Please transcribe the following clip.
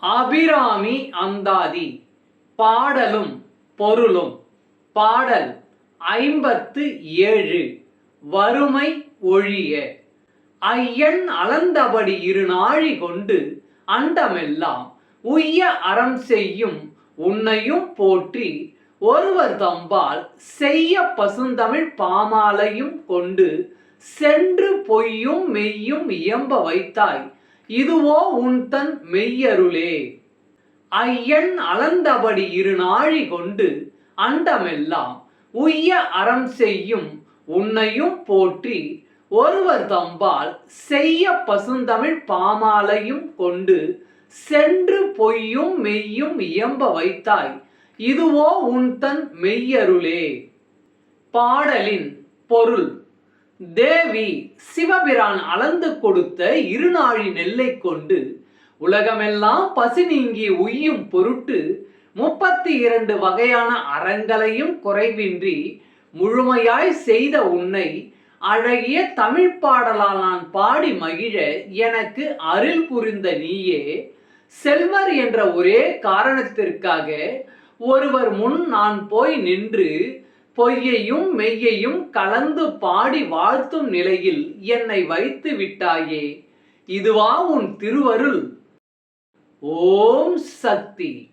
அபிராமி அந்தாதி. பாடலும் பொருளும். பாடல் ஐம்பத்து ஏழு. வறுமை ஒழிய. ஐயன் அளந்தபடி இருநாழி கொண்டு அண்டமெல்லாம் உய்ய அறம் செய்யும் உன்னையும் போற்றி ஒருவர் தம்பால் செய்ய பசுந்தமிழ் பாமாலையும் கொண்டு சென்று பொய்யும் மெய்யும் இயம்ப வைத்தாய். இதுவோ உன் தன் மெய்யருளே. ஐயன் அளந்தபடி இரு நாழி கொண்டு அண்டமெல்லாம் உய்ய அறம் செய்யும் உன்னையும் போற்றி ஒருவர் தம்பால் செய்ய பசுந்தமிழ் பாமாலையும் கொண்டு சென்று பொய்யும் மெய்யும் இயம்ப வைத்தாய். இதுவோ உன் தன் மெய்யருளே. பாடலின் பொருள். தேவி சிவபிரான் அளந்து கொடுத்த இருநாழி நெல்லை கொண்டு உலகமெல்லாம் பசி நீங்கி உய்யும் பொருட்டு முப்பத்தி இரண்டு வகையான அறங்களையும் குறைவின்றி முழுமையாய் செய்த உன்னை அழகிய தமிழ் பாடலால் நான் பாடி மகிழ எனக்கு அருள் புரிந்த நீயே. செல்வர் என்ற ஒரே காரணத்திற்காக ஒருவர் முன் நான் போய் நின்று பொய்யையும் மெய்யையும் கலந்து பாடி வாழ்த்தும் நிலையில் என்னை வைத்து விட்டாயே. இதுவா உன் திருவருள். ஓம் சக்தி.